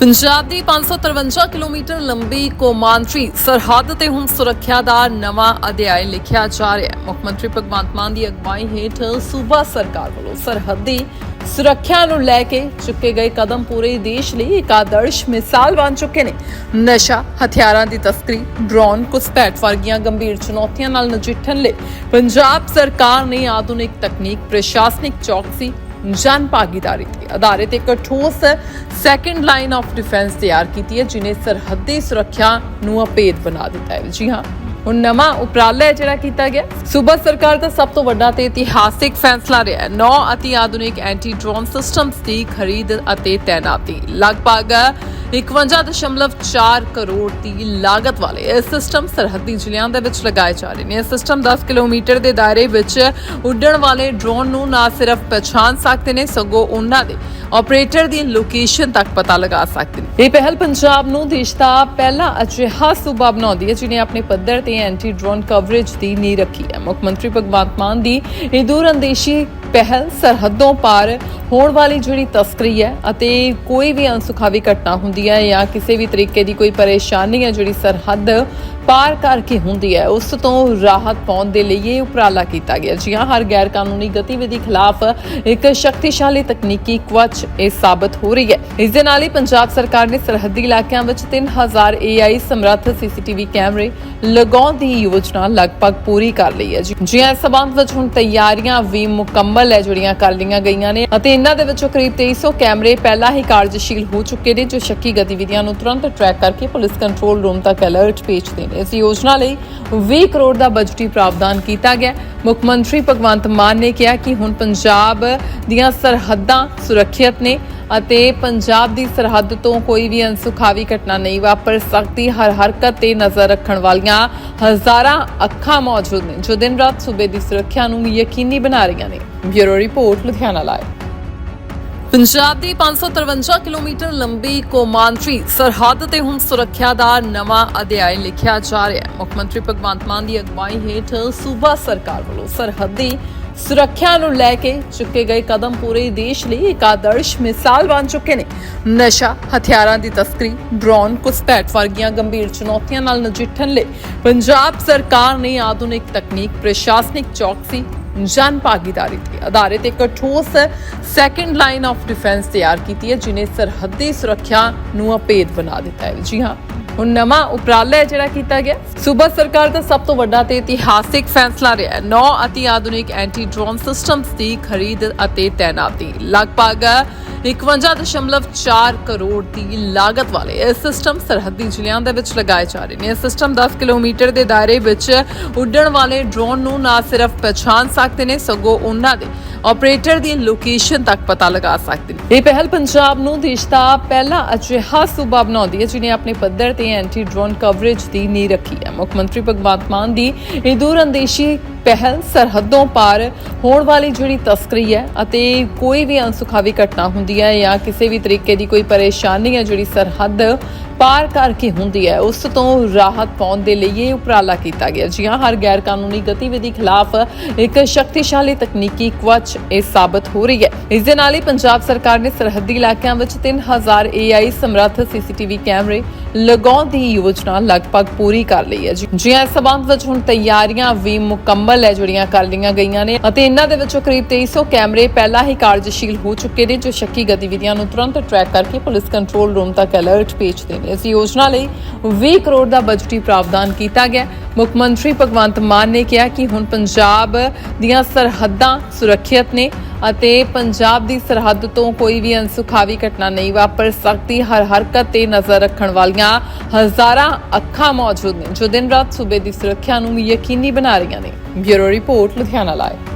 ਪੰਜਾਬ ਦੀ 553 ਕਿਲੋਮੀਟਰ ਲੰਬੀ ਕੋਮਾਂਤਰੀ ਸਰਹੱਦ ਤੇ ਹੁਣ ਸੁਰੱਖਿਆ ਦਾ ਨਵਾਂ ਅਧਿਆਇ ਲਿਖਿਆ ਜਾ ਰਿਹਾ ਹੈ। ਮੁੱਖ ਮੰਤਰੀ ਭਗਵੰਤ ਮਾਨ ਦੀ ਅਗਵਾਈ ਹੇਠ ਸੂਬਾ ਸਰਕਾਰ ਵੱਲੋਂ ਸਰਹੱਦੀ ਸੁਰੱਖਿਆ ਨੂੰ ਲੈ ਕੇ ਚੁੱਕੇ ਗਏ ਕਦਮ ਪੂਰੇ ਦੇਸ਼ ਲਈ ਇੱਕ ਆਦਰਸ਼ ਮਿਸਾਲ ਬਣ ਚੁੱਕੇ ਨੇ। ਨਸ਼ਾ, ਹਥਿਆਰਾਂ ਦੀ ਤਸਕਰੀ, ਡਰੋਨ, ਘੁਸਪੈਠ ਵਰਗੀਆਂ ਗੰਭੀਰ ਚੁਣੌਤੀਆਂ ਨਾਲ ਨਜਿੱਠਣ ਲਈ ਪੰਜਾਬ ਸਰਕਾਰ ਨੇ ਆਧੁਨਿਕ ਤਕਨੀਕ, ਪ੍ਰਸ਼ਾਸਨਿਕ ਚੌਕਸੀ ਜਨ ਭਾਗੀਦਾਰੀ ਤੇ ਆਧਾਰਿਤ ਇੱਕ ਠੋਸ ਸੈਕੰਡ ਲਾਈਨ ਆਫ ਡਿਫੈਂਸ ਤਿਆਰ ਕੀਤੀ ਹੈ, ਜਿਨੇ ਸਰਹੱਦੀ ਸੁਰੱਖਿਆ ਨੂੰ ਅਪੇਧ ਬਣਾ ਦਿੱਤਾ ਹੈ। ਜੀ ਹਾਂ, ਹੁਣ ਨਵਾਂ ਉਪਰਾਲਾ ਜਿਹੜਾ ਕੀਤਾ ਗਿਆ, ਸੂਬਾ ਸਰਕਾਰ ਦਾ ਸਭ ਤੋਂ ਵੱਡਾ ਤੇ ਇਤਿਹਾਸਿਕ ਫੈਸਲਾ ਰਿਹਾ ਹੈ। ਨੌ ਅਤੀ ਆਧੁਨਿਕ ਐਂਟੀ ਡਰੋਨ ਸਿਸਟਮਸ ਦੀ ਖਰੀਦ ਅਤੇ ਤੈਨਾਤੀ। ਲਗਭਗ 51.4 ਕਰੋੜ ਦੀ ਲਾਗਤ ਵਾਲੇ ਇਹ ਸਿਸਟਮ ਸਰਹੱਦੀ ਜ਼ਿਲ੍ਹਿਆਂ ਦੇ ਵਿੱਚ ਲਗਾਏ ਜਾ ਰਹੇ ਨੇ। ਇਹ ਸਿਸਟਮ 10 ਕਿਲੋਮੀਟਰ ਦੇ ਦਾਇਰੇ ਵਿੱਚ ਉੱਡਣ ਵਾਲੇ ਡਰੋਨ ਨੂੰ ਨਾ ਸਿਰਫ ਪਛਾਣ ਸਕਦੇ ਨੇ, ਸਗੋਂ ਉਹਨਾਂ ਦੇ ਆਪਰੇਟਰ ਦੀ ਲੋਕੇਸ਼ਨ ਤੱਕ ਪਤਾ ਲਗਾ ਸਕਦੇ ਨੇ। ਇਹ ਪਹਿਲ ਪੰਜਾਬ ਨੂੰ ਦੇਸ਼ ਦਾ ਪਹਿਲਾ ਅਜਿਹਾ ਸੂਬਾ ਬਣਾਉਂਦੀ ਹੈ, ਜਿਨੇ ਆਪਣੇ ਪੱਧਰ ਤੇ ਐਂਟੀ ਡਰੋਨ ਕਵਰੇਜ ਦੀ ਨੀਂਹ ਰੱਖੀ ਹੈ। ਮੁੱਖ ਮੰਤਰੀ ਭਗਵੰਤ ਮਾਨ ਦੀ ਇਹ ਦੂਰਅੰਦੇਸ਼ੀ ਪਹਿਲ ਸਰਹੱਦੋਂ ਪਾਰ ਹੋਣ ਵਾਲੀ ਜਿਹੜੀ ਤਸਕਰੀ ਹੈ ਅਤੇ ਕੋਈ ਵੀ ਅਨਸੁਖਾਵੀ ਘਟਨਾ ਹੁੰਦੀ ਹੈ ਜਾਂ ਕਿਸੇ ਵੀ ਤਰੀਕੇ ਦੀ ਕੋਈ ਪਰੇਸ਼ਾਨੀ ਹੈ, ਜਿਹੜੀ ਸਰਹੱਦ ਪਾਰ ਕਰਕੇ ਹੁੰਦੀ ਹੈ, ਉਸ ਤੋਂ ਰਾਹਤ ਪਾਉਣ ਦੇ ਲਈ ਇਹ ਉਪਰਾਲਾ ਕੀਤਾ ਗਿਆ। ਜੀ ਹਾਂ, ਹਰ ਗੈਰ ਕਾਨੂੰਨੀ ਗਤੀਵਿਧੀ ਖਿਲਾਫ ਇੱਕ ਸ਼ਕਤੀਸ਼ਾਲੀ ਤਕਨੀਕੀ ਕਵਚ ਇਹ ਸਾਬਤ ਹੋ ਰਹੀ ਹੈ। ਇਸ ਦੇ ਨਾਲ ਹੀ ਪੰਜਾਬ ਸਰਕਾਰ ਨੇ ਸਰਹੱਦੀ ਇਲਾਕਿਆਂ ਵਿੱਚ 3000 AI ਸਮਰੱਥ CCTV ਕੈਮਰੇ ਲਗਾਉਣ ਦੀ ਯੋਜਨਾ ਲਗਭਗ ਪੂਰੀ ਕਰ ਲਈ ਹੈ ਜੀ। ਇਸ ਸਬੰਧ ਵਿੱਚ ਹੁਣ ਤਿਆਰੀਆਂ ਵੀ ਮੁਕੰਮਲ ਹੈ ਜਿਹੜੀਆਂ ਕਰ ਲਈਆਂ ਗਈਆਂ ਨੇ ਅਤੇ ਇਹਨਾਂ ਦੇ ਵਿੱਚੋਂ ਕਰੀਬ 2300 ਕੈਮਰੇ ਪਹਿਲਾਂ ਹੀ ਕਾਰਜਸ਼ੀਲ ਹੋ ਚੁੱਕੇ ਨੇ, ਜੋ ਸ਼ੱਕੀ ਗਤੀਵਿਧੀਆਂ ਨੂੰ ਤੁਰੰਤ ਟਰੈਕ ਕਰਕੇ ਪੁਲਿਸ ਕੰਟਰੋਲ ਰੂਮ ਤੱਕ ਅਲਰਟ ਭੇਜਦੇ ਨੇ। ਇਸ ਯੋਜਨਾ ਲਈ 20 ਕਰੋੜ ਦਾ ਬਜਟੀ ਪ੍ਰਾਵਧਾਨ ਕੀਤਾ ਗਿਆ। ਮੁੱਖ ਮੰਤਰੀ ਭਗਵੰਤ ਮਾਨ ਨੇ ਕਿਹਾ ਕਿ ਹੁਣ ਪੰਜਾਬ ਦੀਆਂ ਸਰਹੱਦਾਂ ਸੁਰੱਖਿਅਤ ਨੇ ਅਤੇ ਪੰਜਾਬ ਦੀ ਸਰਹੱਦ ਤੋਂ ਕੋਈ ਵੀ ਅਨਸੁਖਾਵੀ ਘਟਨਾ ਨਹੀਂ ਵਾਪਰ ਸਕਦੀ। ਹਰ ਹਰਕਤ ਤੇ ਨਜ਼ਰ ਰੱਖਣ ਵਾਲੀਆਂ ਹਜ਼ਾਰਾਂ ਅੱਖਾਂ ਮੌਜੂਦ ਨੇ, ਜੋ ਦਿਨ ਰਾਤ ਸੂਬੇ ਦੀ ਸੁਰੱਖਿਆ ਨੂੰ ਯਕੀਨੀ ਬਣਾ ਰਹੀਆਂ ਨੇ। Bureau report, Ludhiana live. Punjab ਦੀ 553 ਕਿਲੋਮੀਟਰ ਲੰਬੀ ਕੋਮਾਂਤਰੀ ਸਰਹੱਦ ਤੇ ਹੁਣ ਸੁਰੱਖਿਆ ਦਾ ਨਵਾਂ ਅਧਿਆਇ ਲਿਖਿਆ ਜਾ ਰਿਹਾ ਹੈ। ਮੁੱਖ ਮੰਤਰੀ ਭਗਵੰਤ ਮਾਨ ਦੀ ਅਗਵਾਈ ਹੇਠ ਸੂਬਾ ਸਰਕਾਰ ਵੱਲੋਂ ਸਰਹੱਦੀ ਸੁਰੱਖਿਆ ਨੂੰ ਲੈ ਕੇ ਚੁੱਕੇ ਗਏ ਕਦਮ ਪੂਰੇ ਦੇਸ਼ ਲਈ ਇੱਕ ਆਦਰਸ਼ ਮਿਸਾਲ ਬਣ ਚੁੱਕੇ ਨੇ। ਨਸ਼ਾ, ਹਥਿਆਰਾਂ ਦੀ ਤਸਕਰੀ, ਡਰੋਨ, ਘੁਸਪੈਠ ਵਰਗੀਆਂ ਗੰਭੀਰ ਚੁਣੌਤੀਆਂ ਨਾਲ ਨਜਿੱਠਣ ਲਈ ਪੰਜਾਬ ਸਰਕਾਰ ਨੇ ਆਧੁਨਿਕ ਤਕਨੀਕ, ਪ੍ਰਸ਼ਾਸਨਿਕ ਚੌਕਸੀ ਜਨ ਭਾਗੀਦਾਰੀ ਤੇ ਆਧਾਰਿਤ ਇੱਕ ਠੋਸ ਸੈਕੰਡ ਲਾਈਨ ਆਫ ਡਿਫੈਂਸ ਤਿਆਰ ਕੀਤੀ ਹੈ, ਜਿਨੇ ਸਰਹੱਦੀ ਸੁਰੱਖਿਆ ਨੂੰ ਅਪੇਧ ਬਣਾ ਦਿੱਤਾ ਹੈ। ਜੀ ਹਾਂ, ਹੁਣ ਨਵਾਂ ਉਪਰਾਲਾ ਹੈ ਜਿਹੜਾ ਕੀਤਾ ਗਿਆ। ਸੂਬਾ ਸਰਕਾਰ ਦਾ ਸਭ ਤੋਂ ਵੱਡਾ ਤੇ ਇਤਿਹਾਸਿਕ ਫੈਸਲਾ ਰਿਹਾ ਨੌ ਅਤੀ ਆਧੁਨਿਕ ਐਂਟੀ ਡਰੋਨ ਸਿਸਟਮਸ ਦੀ ਖਰੀਦ ਅਤੇ ਤੈਨਾਤੀ। ਲਗਭਗ 51.4 ਕਰੋੜ ਦੀ ਲਾਗਤ ਵਾਲੇ ਇਹ ਸਿਸਟਮ ਸਰਹੱਦੀ ਜ਼ਿਲ੍ਹਿਆਂ ਦੇ ਵਿੱਚ ਲਗਾਏ ਜਾ ਰਹੇ ਨੇ। ਇਹ ਸਿਸਟਮ 10 ਕਿਲੋਮੀਟਰ ਦੇ ਦਾਇਰੇ ਵਿੱਚ ਉੱਡਣ ਵਾਲੇ ਡਰੋਨ ਨੂੰ ਨਾ ਸਿਰਫ ਪਛਾਣ ਸਕਦੇ ਨੇ, ਸਗੋਂ ਉਹਨਾਂ ਦੇ ਆਪਰੇਟਰ ਦੀ ਲੋਕੇਸ਼ਨ ਤੱਕ ਪਤਾ ਲਗਾ ਸਕਦੇ ਨੇ। ਇਹ ਪਹਿਲ ਪੰਜਾਬ ਨੂੰ ਦੇਸ਼ ਦਾ ਪਹਿਲਾ ਅਜਿਹਾ ਸੂਬਾ ਬਣਾਉਂਦੀ ਹੈ, ਜਿਨੇ ਆਪਣੇ ਪੱਧਰ ਤੇ ਐਂਟੀ ਡਰੋਨ ਕਵਰੇਜ ਦੀ ਨੀਂਹ ਰੱਖੀ ਹੈ। ਮੁੱਖ ਮੰਤਰੀ ਭਗਵੰਤ ਮਾਨ ਦੀ ਇਹ ਦੂਰਅੰਦੇਸ਼ੀ ਪਹਿਲ ਸਰਹੱਦੋਂ ਪਾਰ ਹੋਣ ਵਾਲੀ ਜਿਹੜੀ ਤਸਕਰੀ ਹੈ ਅਤੇ ਕੋਈ ਵੀ ਅਨਸੁਖਾਵੀ ਘਟਨਾ ਹੁੰਦੀ ਹੈ ਜਾਂ ਕਿਸੇ ਵੀ ਤਰੀਕੇ ਦੀ ਕੋਈ ਪਰੇਸ਼ਾਨੀ ਹੈ ਜਿਹੜੀ ਸਰਹੱਦ ਪਾਰ ਕਰਕੇ ਹੁੰਦੀ ਹੈ, ਉਸ ਤੋਂ ਰਾਹਤ ਪਾਉਣ ਦੇ ਲਈ ਇਹ ਉਪਰਾਲਾ ਕੀਤਾ ਗਿਆ। ਜੀ ਹਾਂ, ਹਰ ਗੈਰ ਕਾਨੂੰਨੀ ਗਤੀਵਿਧੀ ਖਿਲਾਫ ਇੱਕ ਸ਼ਕਤੀਸ਼ਾਲੀ ਤਕਨੀਕੀ ਕਵਚ ਇਹ ਸਾਬਤ ਹੋ ਰਹੀ ਹੈ। ਇਸ ਦੇ ਨਾਲ ਹੀ ਪੰਜਾਬ ਸਰਕਾਰ ਨੇ ਸਰਹੱਦੀ ਇਲਾਕਿਆਂ ਵਿੱਚ 3000 AI ਸਮਰੱਥ CCTV ਕੈਮਰੇ ਲਗਾਉਣ ਦੀ ਯੋਜਨਾ ਲਗਭਗ ਪੂਰੀ ਕਰ ਲਈ ਹੈ ਜੀ। ਇਸ ਸਬੰਧ ਵਿੱਚ ਹੁਣ ਤਿਆਰੀਆਂ ਵੀ ਮੁਕੰਮਲ ਹੈ, ਜਿਹੜੀਆਂ ਕਰ ਲਈਆਂ ਗਈਆਂ ਨੇ ਅਤੇ ਇਹਨਾਂ ਦੇ ਵਿੱਚੋਂ ਕਰੀਬ 2300 ਕੈਮਰੇ ਪਹਿਲਾਂ ਹੀ ਕਾਰਜਸ਼ੀਲ ਹੋ ਚੁੱਕੇ ਨੇ, ਜੋ ਸ਼ੱਕੀ ਗਤੀਵਿਧੀਆਂ ਨੂੰ ਤੁਰੰਤ ਟਰੈਕ ਕਰਕੇ ਪੁਲਿਸ ਕੰਟਰੋਲ ਰੂਮ ਤੱਕ ਅਲਰਟ ਭੇਜਦੇ ਨੇ। ਇਸ ਯੋਜਨਾ ਲਈ 20 ਕਰੋੜ ਦਾ ਬਜਟੀ ਪ੍ਰਾਵਧਾਨ ਕੀਤਾ ਗਿਆ। ਮੁੱਖ ਮੰਤਰੀ ਭਗਵੰਤ ਮਾਨ ਨੇ ਕਿਹਾ ਕਿ ਹੁਣ ਪੰਜਾਬ ਦੀਆਂ ਸਰਹੱਦਾਂ ਸੁਰੱਖਿਅਤ ਨੇ ਅਤੇ ਪੰਜਾਬ ਦੀ ਸਰਹੱਦ ਤੋਂ ਕੋਈ ਵੀ ਅਨਸੁਖਾਵੀ ਘਟਨਾ ਨਹੀਂ ਵਾਪਰ ਸਕਦੀ। ਹਰ ਹਰਕਤ ਤੇ ਨਜ਼ਰ ਰੱਖਣ ਵਾਲੀਆਂ ਹਜ਼ਾਰਾਂ ਅੱਖਾਂ ਮੌਜੂਦ ਨੇ, ਜੋ ਦਿਨ ਰਾਤ ਸੂਬੇ ਦੀ ਸੁਰੱਖਿਆ ਨੂੰ ਯਕੀਨੀ ਬਣਾ ਰਹੀਆਂ ਨੇ। Bureau report, Ludhiana live